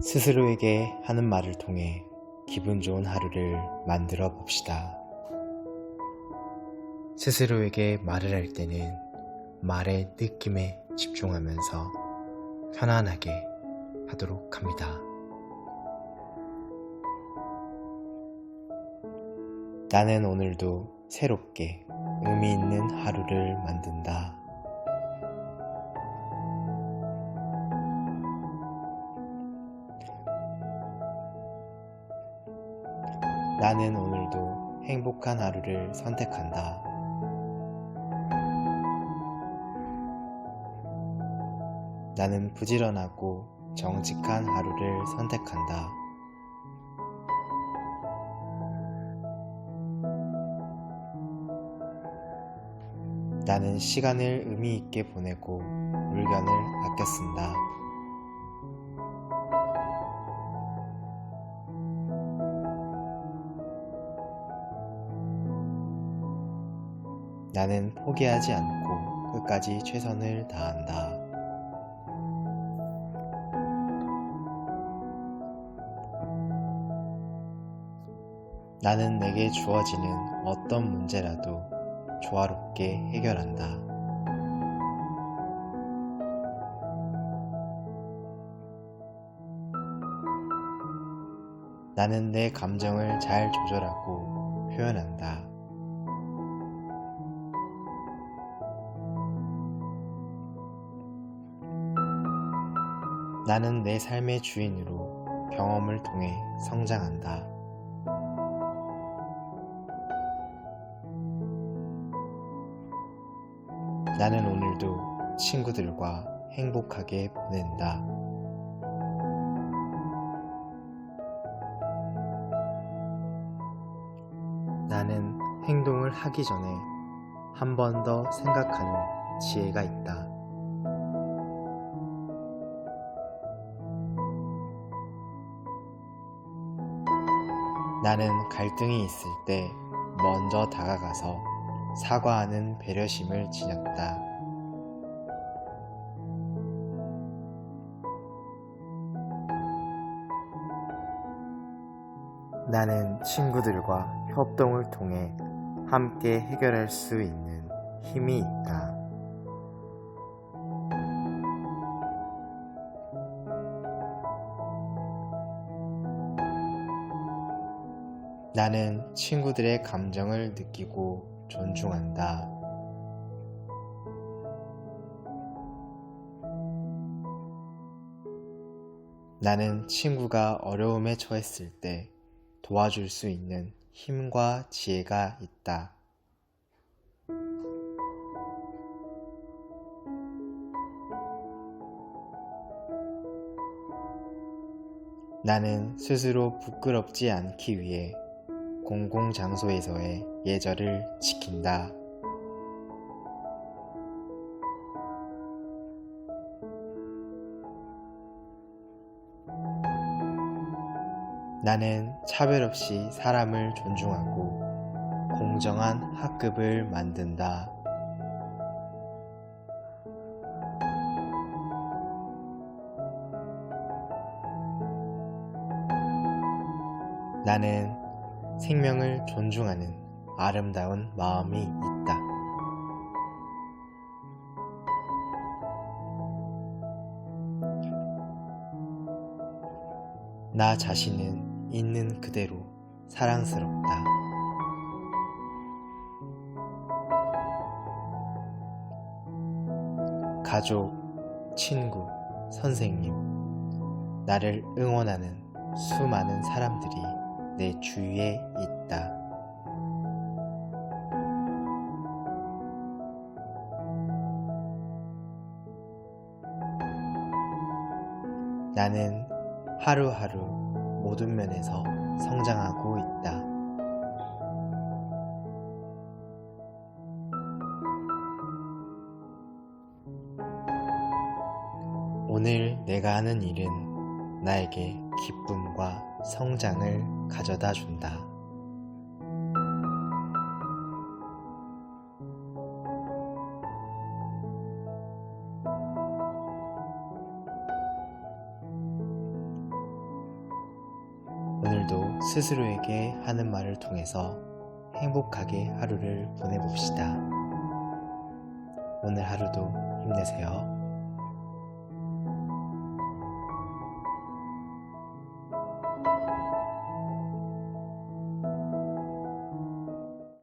스스로에게 하는 말을 통해 기분 좋은 하루를 만들어 봅시다. 스스로에게 말을 할 때는 말의 느낌에 집중하면서 편안하게 하도록 합니다. 나는 오늘도 새롭게 의미 있는 하루를 만든다. 나는 오늘도 행복한 하루를 선택한다. 나는 부지런하고 정직한 하루를 선택한다. 나는 시간을 의미 있게 보내고 물건을 아껴 쓴다. 나는 포기하지 않고 끝까지 최선을 다한다. 나는 내게 주어지는 어떤 문제라도 조화롭게 해결한다. 나는 내 감정을 잘 조절하고 표현한다. 나는 내 삶의 주인으로 경험을 통해 성장한다. 나는 오늘도 친구들과 행복하게 보낸다. 나는 행동을 하기 전에 한 번 더 생각하는 지혜가 있다. 나는 갈등이 있을 때 먼저 다가가서 사과하는 배려심을 지녔다. 나는 친구들과 협동을 통해 함께 해결할 수 있는 힘이 있다. 나는 친구들의 감정을 느끼고 존중한다. 나는 친구가 어려움에 처했을 때 도와줄 수 있는 힘과 지혜가 있다. 나는 스스로 부끄럽지 않기 위해 공공장소에서의 예절을 지킨다. 나는 차별 없이 사람을 존중하고 공정한 학급을 만든다. 나는 생명을 존중하는 아름다운 마음이 있다. 나 자신은 있는 그대로 사랑스럽다. 가족, 친구, 선생님, 나를 응원하는 수많은 사람들이 내 주위에 있다. 나는 하루하루 모든 면에서 성장하고 있다. 오늘 내가 하는 일은 나에게 기쁨과 성장을 가져다 준다. 오늘도 스스로에게 하는 말을 통해서 행복하게 하루를 보내봅시다. 오늘 하루도 힘내세요.